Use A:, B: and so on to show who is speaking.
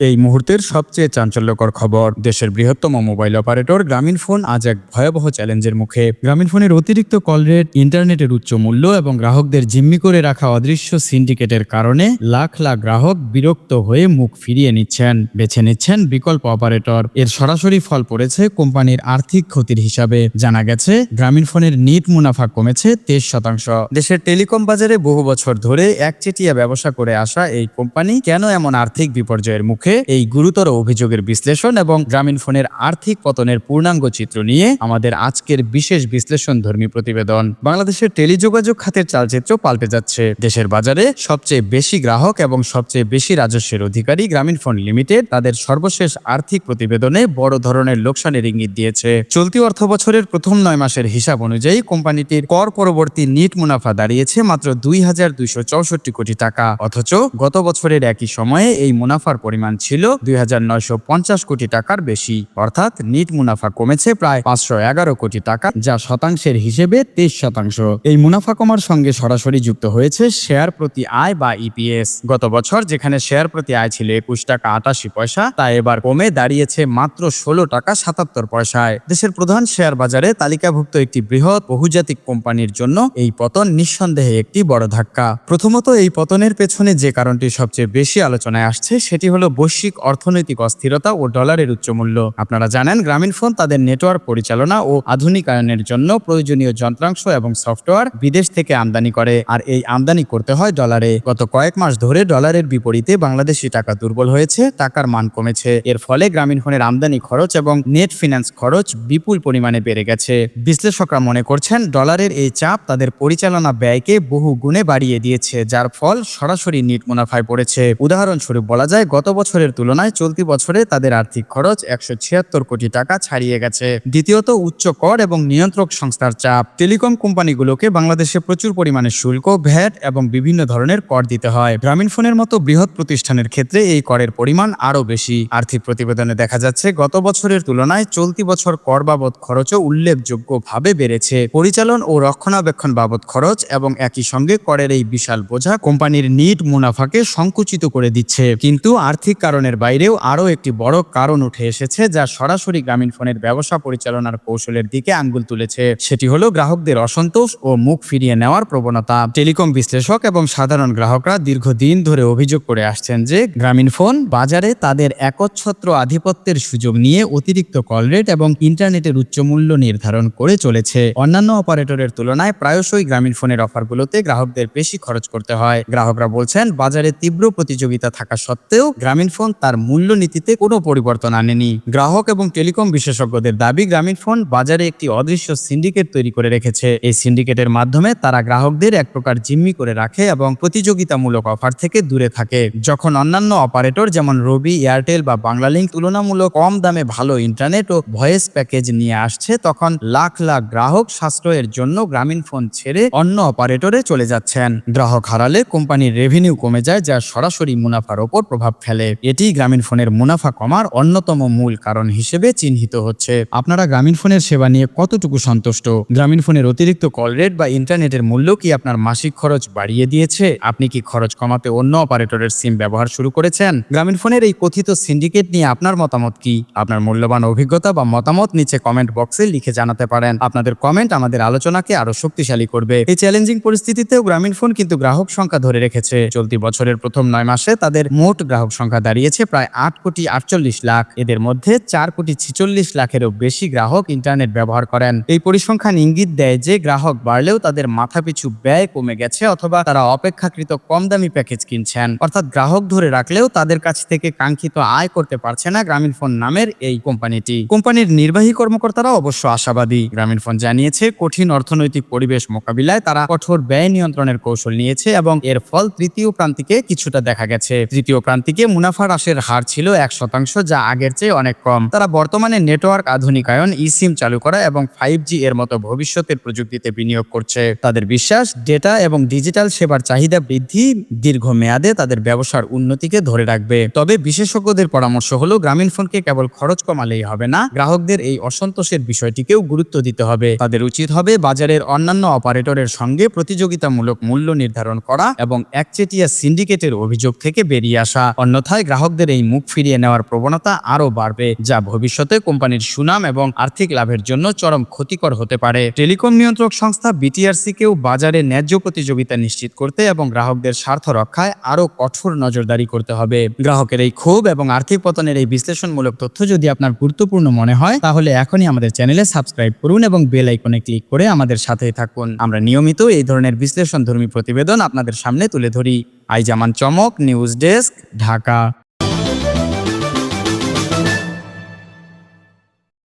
A: এই মুহূর্তের সবচেয়ে চাঞ্চল্যকর খবর, দেশের বৃহত্তম মোবাইল অপারেটর গ্রামীণ ফোন আজ এক ভয়াবহ চ্যালেঞ্জের মুখে। গ্রামীণ ফোনের অতিরিক্ত কল রেট, ইন্টারনেটের উচ্চ মূল্য এবং গ্রাহকদের জিম্মি করে রাখা অদৃশ্য সিন্ডিকেটের কারণে লাখ লাখ গ্রাহক বিরক্ত হয়ে মুখ ফিরিয়ে নিচ্ছেন, বেছে নিচ্ছেন বিকল্প অপারেটর। এর সরাসরি ফল পড়েছে কোম্পানির আর্থিক ক্ষতির হিসাবে। জানা গেছে, গ্রামীণ ফোনের নিট মুনাফা কমেছে তেইশ শতাংশ। দেশের টেলিকম বাজারে বহু বছর ধরে একচেটিয়া ব্যবসা করে আসা এই কোম্পানি কেন এমন আর্থিক বিপর্যয়ের মুখে এই গুরুতর অভিযোগের বিশ্লেষণ এবং গ্রামীণ ফোনের আর্থিক পতনের পূর্ণাঙ্গ চিত্র নিয়ে আমাদের আজকের বিশেষ বিশ্লেষণ ধর্মী প্রতিবেদন। বাংলাদেশের টেলিযোগাযোগ খাতের চালচিত্র পাল্টে যাচ্ছে। দেশের বাজারে সবচেয়ে বেশি গ্রাহক এবং সবচেয়ে বেশি রাজস্বের অধিকারী গ্রামীণ ফোন লিমিটেড তাদের সর্বশেষ আর্থিক প্রতিবেদনে বড় ধরনের লোকসানের ইঙ্গিত দিয়েছে। চলতি অর্থ বছরের প্রথম নয় মাসের হিসাব অনুযায়ী কোম্পানিটির কর পরবর্তী নিট মুনাফা দাঁড়িয়েছে মাত্র দুই হাজার দুইশো চৌষট্টি কোটি টাকা। অথচ গত বছরের একই সময়ে এই মুনাফার পরিমাণ ছিল দুই কোটি টাকার বেশি। অর্থাৎ নিট মুনাফা কমেছে প্রায় পাঁচশো এগারো কোটি টাকা, যা শতাংশের হিসেবে তেইশ শতাংশ। এই মুনাফা কমার সঙ্গে সরাসরি যুক্ত হয়েছে শেয়ার প্রতি আয় বা ইপিএস গত বছর যেখানে শেয়ার প্রতি আয় ছিল একুশ টাকা আটাশি পয়সা, তা এবার কমে দাঁড়িয়েছে মাত্র ষোলো টাকা সাতাত্তর পয়সায়। দেশের প্রধান শেয়ার বাজারে তালিকাভুক্ত একটি বৃহৎ বহুজাতিক কোম্পানির জন্য এই পতন নিঃসন্দেহে একটি বড় ধাক্কা। প্রথমত এই পতনের পেছনে যে কারণটি সবচেয়ে বেশি আলোচনায় আসছে, সেটি হলো বৈশ্বিক অর্থনৈতিক অস্থিরতা ও ডলারের উচ্চমূল্য। আপনারা জানেন, গ্রামীণ ফোন তাদের নেটওয়ার্ক পরিচালনা ও আধুনিকায়নের জন্য প্রয়োজনীয় যন্ত্রাংশ এবং সফটওয়্যার বিদেশ থেকে আমদানি করে। আর এই আমদানি করতে হয় ডলারে। গত কয়েক মাস ধরে ডলারের বিপরীতে বাংলাদেশি টাকা দুর্বল হয়েছে, টাকার মান কমেছে। এর ফলে গ্রামীণ ফোনের আমদানি খরচ এবং নেট ফিন্যান্স খরচ বিপুল পরিমাণে বেড়ে গেছে। বিশ্লেষকরা মনে করছেন, ডলারের এই চাপ তাদের পরিচালনা ব্যয়কে বহু গুণে বাড়িয়ে দিয়েছে, যার ফল সরাসরি নিট মুনাফায় পড়েছে। উদাহরণস্বরূপ বলা যায়, গত বছরের তুলনায় চলতি বছরে তাদের আর্থিক খরচ একশো ছিয়াত্তর কোটি টাকা ছাড়িয়ে গেছে। দ্বিতীয়ত, উচ্চ কর এবং নিয়ন্ত্রক সংস্থার চাপ। টেলিকম কোম্পানিগুলোকে বাংলাদেশে প্রচুর পরিমাণে শুল্ক, ভ্যাট এবং বিভিন্ন ধরনের কর দিতে হয়। গ্রামীণ ফোনের মতো বৃহৎ প্রতিষ্ঠানের ক্ষেত্রে এই করের পরিমাণ আরও বেশি। আর্থিক প্রতিবেদনে দেখা যাচ্ছে, গত বছরের তুলনায় চলতি বছর কর বাবদ খরচও উল্লেখযোগ্যভাবে বেড়েছে। পরিচালন ও রক্ষণাবেক্ষণ বাবদ খরচ এবং একই সঙ্গে করের এই বিশাল বোঝা কোম্পানির নিট মুনাফাকে সংকুচিত করে দিচ্ছে। কিন্তু আর্থিক কারণের বাইরেও আরও একটি বড় কারণ উঠে এসেছে যা সরাসরি গ্রামীণ ফোনের ব্যবসা পরিচালনার কৌশলের দিকে আঙ্গুল তুলেছে। সেটি হলো গ্রাহকদের অসন্তোষ ও মুখ ফিরিয়ে নেওয়ার প্রবণতা। টেলিকম বিশ্লেষক এবং সাধারণ গ্রাহকরা দীর্ঘদিন ধরে অভিযোগ করে আসছেন যে গ্রামীণ ফোন বাজারে তাদের একচ্ছত্র আধিপত্যের সুযোগ নিয়ে অতিরিক্ত কল রেট এবং ইন্টারনেটের উচ্চ মূল্য নির্ধারণ করে চলেছে। অন্যান্য অপারেটরের তুলনায় প্রায়শই গ্রামীণ ফোনের অফারগুলোতে গ্রাহকদের বেশি খরচ করতে হয়। গ্রাহকরা বলছেন, বাজারে তীব্র প্রতিযোগিতা থাকা সত্ত্বেও গ্রামীণ ফোন তার মূল্য নীতিতে কোনো পরিবর্তন আনেনি। গ্রাহক এবং টেলিকম বিশেষজ্ঞদের দাবি, গ্রামীণ ফোন বাজারে একটি অদৃশ্য সিন্ডিকেট তৈরি করে রেখেছে। এই সিন্ডিকেটের মাধ্যমে তারা গ্রাহকদের এক প্রকার জিম্মি করে রাখে এবং প্রতিযোগিতামূলক অফার থেকে দূরে থাকে। যখন অন্যান্য অপারেটর যেমন রবি, এয়ারটেল বা বাংলালিংক তুলনামূলক কম দামে ভালো ইন্টারনেট ও ভয়েস প্যাকেজ নিয়ে আসছে, তখন লাখ লাখ গ্রাহক সাশ্রয়ের জন্য গ্রামীণ ফোন ছেড়ে অন্য অপারেটরে চলে যাচ্ছেন। গ্রাহক হারালে কোম্পানির রেভিনিউ কমে যায়, যা সরাসরি মুনাফার ওপর প্রভাব ফেলে। এটি গ্রামীণ ফোনের মুনাফা কমার অন্যতম মূল কারণ হিসেবে চিহ্নিত হচ্ছে। আপনারা গ্রামীণ ফোনের সেবা নিয়ে কতটুকু সন্তুষ্ট? গ্রামীণ ফোনের অতিরিক্ত কল রেট বা ইন্টারনেটের মূল্য কি আপনার মাসিক খরচ বাড়িয়ে দিয়েছে? আপনি কি খরচ কমাতে অন্য অপারেটরের সিম ব্যবহার শুরু করেছেন? গ্রামীণ ফোনের এই কথিত সিন্ডিকেট নিয়ে আপনার মতামত কি? আপনার মূল্যবান অভিজ্ঞতা বা মতামত নিচে কমেন্ট বক্সে লিখে জানাতে পারেন। আপনাদের কমেন্ট আমাদের আলোচনাকে আরও শক্তিশালী করবে। এই চ্যালেঞ্জিং পরিস্থিতিতেও গ্রামীণ ফোন কিন্তু গ্রাহক সংখ্যা ধরে রেখেছে। চলতি বছরের প্রথম নয় মাসে তাদের মোট গ্রাহক সংখ্যা দাঁড়িয়েছে প্রায় আট কোটি আটচল্লিশ লাখ। এদের মধ্যে চার কোটি ছিচল্লিশ লাখেরও বেশি গ্রাহক ইন্টারনেট ব্যবহার করেন। এই পরিসংখ্যান ইঙ্গিত দেয় যে, গ্রাহক বাড়লেও তাদের মাথাপিছু ব্যয় কমে গেছে অথবা তারা অপেক্ষাকৃত কম দামি প্যাকেজ কিনছেন। অর্থাৎ গ্রাহক ধরে রাখলেও তাদের কাছ থেকে কাঙ্ক্ষিত আয় করতে পারছে না গ্রামীণ ফোন নামের এই কোম্পানিটি। কোম্পানির নির্বাহী কর্মকর্তারা অবশ্য আশাবাদী। গ্রামীণ ফোন জানিয়েছে, কঠিন অর্থনৈতিক পরিবেশ মোকাবিলায় তারা কঠোর ব্যয় নিয়ন্ত্রণের কৌশল নিয়েছে এবং এর ফল তৃতীয় প্রান্তিকে কিছুটা দেখা গেছে। তৃতীয় প্রান্তিকে মুনাফা হ্রাসের হার ছিল এক শতাংশ, যা আগের চেয়ে অনেক কম। তারা বর্তমানে নেটওয়ার্ক আধুনিকায়ন ই সিম চালু করা এবং ফাইভ জি এর মতো ভবিষ্যতের প্রযুক্তিতে বিনিয়োগ করছে। তাদের বিশ্বাস ডেটা এবং ডিজিটাল সেবার চাহিদা বৃদ্ধি দীর্ঘমেয়াদে তাদের ব্যবসার উন্নতিকে ধরে রাখবে। তবে বিশেষজ্ঞদের পরামর্শ হলো, গ্রামীণ ফোনকে কেবল খরচ কমালেই হবে না, গ্রাহকদের এই অসন্তোষের বিষয়টিকেও গুরুত্ব দিতে হবে। তাদের উচিত হবে বাজারের অন্যান্য অপারেটরের সঙ্গে প্রতিযোগিতামূলক মূল্য নির্ধারণ করা এবং একচেটিয়া সিন্ডিকেটের অভিযোগ থেকে বেরিয়ে আসা। অন্যথায় গ্রাহকদের এই মুখ ফিরিয়ে নেওয়ার প্রবণতা আরও বাড়বে, যা ভবিষ্যতে কোম্পানির সুনাম এবং আর্থিক লাভের জন্য চরম ক্ষতিকর হতে পারে। টেলিকম নিয়ন্ত্রক সংস্থা বিটিআরসি কেও বাজারে ন্যায্য প্রতিযোগিতা নিশ্চিত করতে এবং গ্রাহকদের স্বার্থ রক্ষায় আরও কঠোর নজরদারি করতে হবে। গ্রাহকের এই ক্ষোভ এবং আর্থিক পতনের এই বিশ্লেষণমূলক তথ্য যদি আপনার গুরুত্বপূর্ণ মনে হয়, তাহলে এখনই আমাদের চ্যানেলে সাবস্ক্রাইব করুন এবং বেল আইকনে ক্লিক করে আমাদের সাথেই থাকুন। আমরা নিয়মিত এই ধরনের বিশ্লেষণধর্মী প্রতিবেদন আপনাদের সামনে তুলে ধরি। আইজামান চমক নিউজ ডেস্ক ঢাকা।